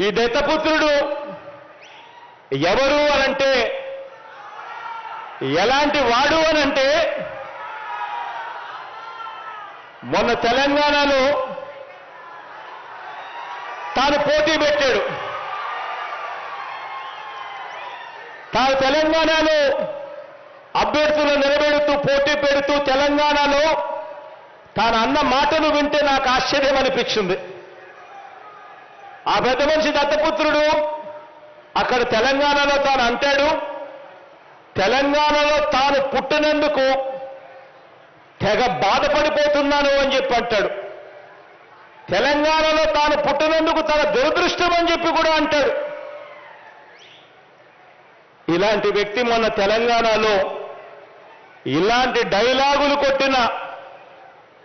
ఈ దత్తపుత్రుడు ఎవరు అనంటే ఎలాంటి వాడు అనంటే మొన్న తెలంగాణలో తాను పోటీ పెట్టాడు. తాను తెలంగాణలో అభ్యర్థులు నిలబెడుతూ పోటీ పెడుతూ తెలంగాణలో తాను అన్న మాటలు వింటే నాకు ఆశ్చర్యం అనిపించింది. ఆ పెద్ద మనిషి దత్తపుత్రుడు అక్కడ తెలంగాణలో తాను అంటాడు తెలంగాణలో తాను పుట్టినందుకు తెగ బాధపడిపోతున్నాను అని చెప్పి అంటాడు. తెలంగాణలో తాను పుట్టినందుకు తన దురదృష్టం అని చెప్పి కూడా అంటాడు. ఇలాంటి వ్యక్తి మొన్న తెలంగాణలో ఇలాంటి డైలాగులు కొట్టిన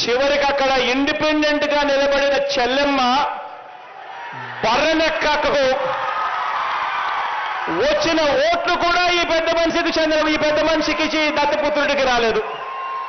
చివరికి అక్కడ ఇండిపెండెంట్గా నిలబడిన చెల్లెమ్మ బర్రెనెక్కకు వచ్చిన ఓట్లు కూడా ఈ పెద్ద మనిషికి చెందిన ఈ పెద్ద మనిషికి దత్తపుత్రుడికి రాలేదు.